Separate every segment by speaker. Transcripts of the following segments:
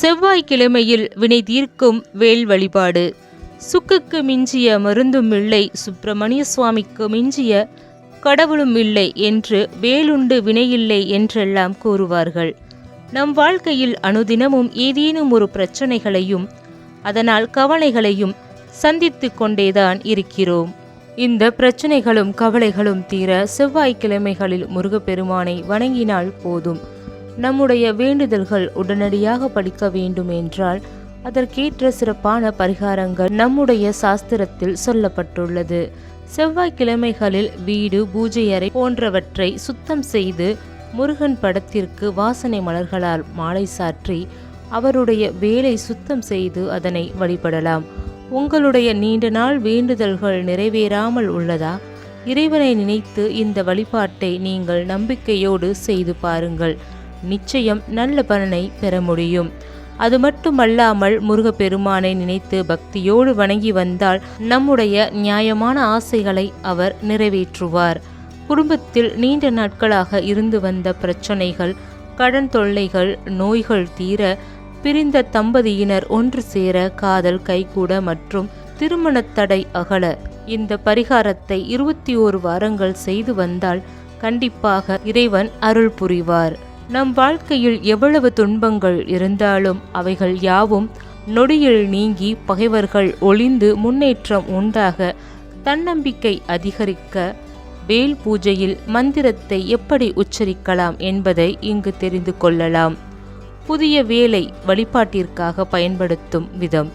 Speaker 1: செவ்வாய்க்கிழமையில் வினை தீர்க்கும் வேல் வழிபாடு. சுக்குக்கு மிஞ்சிய மருந்தும் இல்லை சுப்பிரமணிய சுவாமிக்கு மிஞ்சிய கடவுளும் இல்லை என்று வேலுண்டு வினையில்லை என்றெல்லாம் கூறுவார்கள். நம் வாழ்க்கையில் அனுதினமும் ஏதேனும் ஒரு பிரச்சனைகளையும் அதனால் கவலைகளையும் சந்தித்து கொண்டேதான் இருக்கிறோம். இந்த பிரச்சனைகளும் கவலைகளும் தீர செவ்வாய்க்கிழமைகளில் முருகப்பெருமானை வணங்கினால் போதும். நம்முடைய வேண்டுதல்கள் உடனடியாக படிக்க வேண்டும் என்றால் அதற்கேற்ற சிறப்பான பரிகாரங்கள் நம்முடைய சாஸ்திரத்தில் சொல்லப்பட்டுள்ளது. செவ்வாய்க்கிழமைகளில் வீடு பூஜை அறை போன்றவற்றை சுத்தம் செய்து முருகன் படத்திற்கு வாசனை மலர்களால் மாலை சாற்றி அவருடைய வேலை சுத்தம் செய்து அதனை வழிபடலாம். உங்களுடைய நீண்ட நாள் வேண்டுதல்கள் நிறைவேறாமல் உள்ளதா? இறைவனை நினைத்து இந்த வழிபாட்டை நீங்கள் நம்பிக்கையோடு செய்து பாருங்கள். நிச்சயம் நல்ல பலனை பெற முடியும். அது மட்டுமல்லாமல் முருகப்பெருமானை நினைத்து பக்தியோடு வணங்கி வந்தால் நம்முடைய நியாயமான ஆசைகளை அவர் நிறைவேற்றுவார். குடும்பத்தில் நீண்ட நாட்களாக இருந்து வந்த பிரச்சனைகள் கடன் தொல்லைகள் நோய்கள் தீர பிரிந்த தம்பதியினர் ஒன்று சேர காதல் கைகூட மற்றும் திருமணத்தடை அகல. இந்த பரிகாரத்தை இருபத்தி ஓரு வாரங்கள் செய்து வந்தால் கண்டிப்பாக இறைவன் அருள் புரிவார். நம் வாழ்க்கையில் எவ்வளவு துன்பங்கள் இருந்தாலும் அவைகள் யாவும் நொடியில் நீங்கி பகைவர்கள் ஒளிந்து முன்னேற்றம் உண்டாக தன்னம்பிக்கை அதிகரிக்க வேல் பூஜையில் மந்திரத்தை எப்படி உச்சரிக்கலாம் என்பதை இங்கு தெரிந்து கொள்ளலாம். புதிய வேலை வழிபாட்டிற்காக பயன்படுத்தும் விதம்.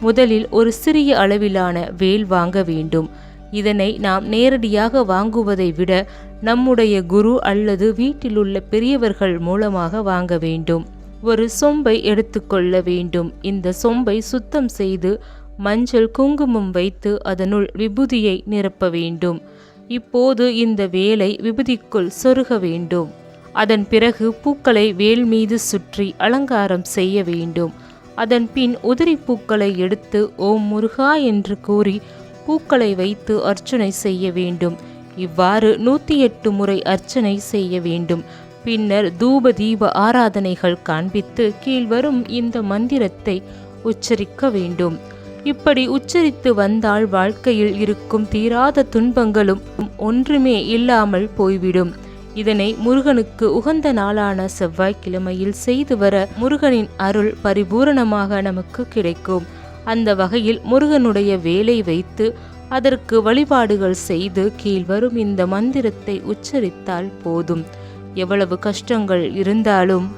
Speaker 1: முதலில் ஒரு சிறிய அளவிலான வேல் வாங்க வேண்டும். இதனை நாம் நேரடியாக வாங்குவதை விட நம்முடைய குரு அல்லது வீட்டிலுள்ள பெரியவர்கள் மூலமாக வாங்க வேண்டும். ஒரு சொம்பை எடுத்துக்கொள்ள வேண்டும். இந்த சொம்பை சுத்தம் செய்து மஞ்சள் குங்குமம் வைத்து அதனுள் விபூதியை நிரப்ப வேண்டும். இப்போது இந்த வேலை விபூதிக்குள் சொருக வேண்டும். அதன் பிறகு பூக்களை வேல் மீது சுற்றி அலங்காரம் செய்ய வேண்டும். அதன் பின் உதிரி பூக்களை எடுத்து ஓம் முருகா என்று கூறி பூக்களை வைத்து அர்ச்சனை செய்ய வேண்டும். இவ்வாறு நூற்றி எட்டு முறை அர்ச்சனை செய்ய வேண்டும். பின்னர் தூப தீப ஆராதனைகள் காண்பித்து கீழ்வரும் இந்த மந்திரத்தை உச்சரிக்க வேண்டும். இப்படி உச்சரித்து வந்தால் வாழ்க்கையில் இருக்கும் தீராத துன்பங்களும் ஒன்றுமே இல்லாமல் போய்விடும். இதனை முருகனுக்கு உகந்த நாளான செவ்வாய்க்கிழமையில் செய்து வர முருகனின் அருள் பரிபூரணமாக நமக்கு கிடைக்கும். அந்த வகையில் முருகனுடைய வேலை வைத்து அதற்கு வழிபாடுகள் செய்து கீழ்வரும் இந்த மந்திரத்தை உச்சரித்தால் போதும். எவ்வளவு கஷ்டங்கள் இருந்தாலும்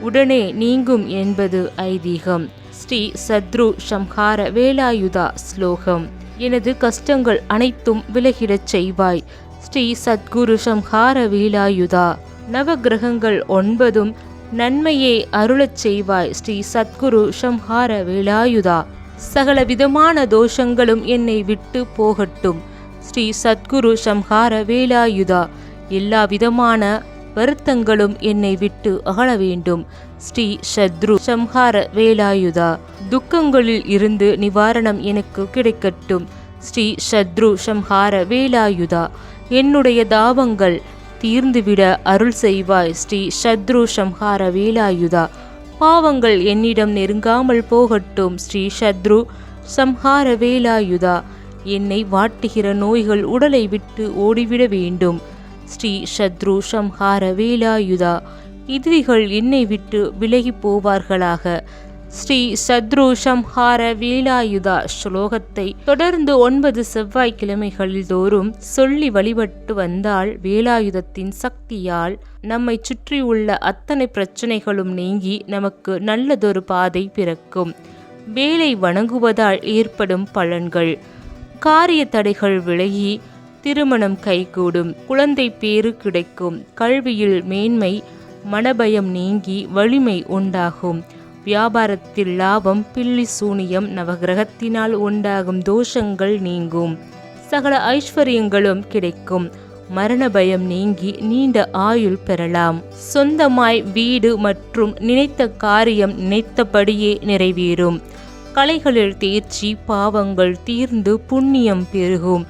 Speaker 1: உடனே நீங்கும் என்பது ஐதீகம். ஸ்ரீ சத்ரு சம்ஹார வேலாயுதா ஸ்லோகம். எனது கஷ்டங்கள் அனைத்தும் விலகிடச் செய்வாய். ஸ்ரீ சத்குரு சம்ஹார வேலாயுதா. நவகிரகங்கள் ஒன்பதும் நன்மையே அருளச் செய்வாய் ஸ்ரீ சத்குரு சம்ஹார வேலாயுதா. சகல விதமான தோஷங்களும் என்னை விட்டு போகட்டும். ஸ்ரீ சத்குரு சம்ஹார வேலாயுதா. எல்லா விதமான வருத்தங்களும் என்னை விட்டு அகல வேண்டும். ஸ்ரீ சத்ரு சம்ஹார வேலாயுதா. துக்கங்களில் இருந்து நிவாரணம் எனக்கு கிடைக்கட்டும். ஸ்ரீ சத்ரு சம்ஹார வேலாயுதா. என்னுடைய தாபங்கள் தீர்ந்துவிட அருள் செய்வாய் ஸ்ரீ சத்ரு சம்ஹார வேலாயுதா. பாவங்கள் என்னிடம் நெருங்காமல் போகட்டும் ஸ்ரீ சத்ரு. சம்ஹார வேலாயுதா என்னை வாட்டுகிற நோய்கள் உடலை விட்டு ஓடிவிட வேண்டும். ஸ்ரீ சத்ரு சம்ஹார வேலாயுதா எதிரிகள் என்னை விட்டு விலகி போவார்களாக. ஸ்ரீ சத்ரு சம்ஹார வேலாயுதா ஸ்லோகத்தை தொடர்ந்து ஒன்பது செவ்வாய்க்கிழமைகளில் தோறும் சொல்லி வழிபட்டு வந்தால் வேலாயுதத்தின் சக்தியால் நம்மை சுற்றியுள்ள அத்தனை பிரச்சனைகளும் நீங்கி நமக்கு நல்லதொரு பாதை பிறக்கும். வேலை வணங்குவதால் ஏற்படும் பலன்கள். காரிய தடைகள் விலகி திருமணம் கைகூடும். குழந்தை பேறு கிடைக்கும். கல்வியில் மேன்மை மனபயம் நீங்கி வலிமை உண்டாகும். வியாபாரத்தில் லாபம் பில்லி சூனியம் நவகிரகத்தினால் உண்டாகும் தோஷங்கள் நீங்கும். சகல ஐஸ்வர்யங்களும் கிடைக்கும். மரண பயம் நீங்கி நீண்ட ஆயுள் பெறலாம். சொந்தமாய் வீடு மற்றும் நினைத்த காரியம் நினைத்தபடியே நிறைவேறும். கலைகளில் தேர்ச்சி பாவங்கள் தீர்ந்து புண்ணியம் பெருகும்.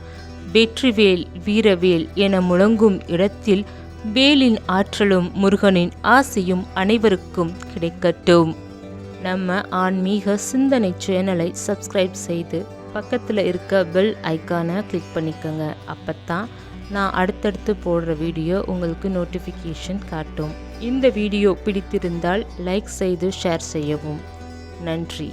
Speaker 1: வெற்றிவேல் வீரவேல் என முழங்கும் இடத்தில் வேலின் ஆற்றலும் முருகனின் ஆசையும் அனைவருக்கும் கிடைக்கட்டும். நம்ம ஆன்மீக சிந்தனை சேனலை சப்ஸ்கிரைப் செய்து பக்கத்தில் இருக்க பெல் ஐக்கானை கிளிக் பண்ணிக்கோங்க. அப்போ தான் நான் அடுத்தடுத்து போடுற வீடியோ உங்களுக்கு நோட்டிஃபிகேஷன் காட்டும். இந்த வீடியோ பிடித்திருந்தால் லைக் செய்து ஷேர் செய்யவும். நன்றி.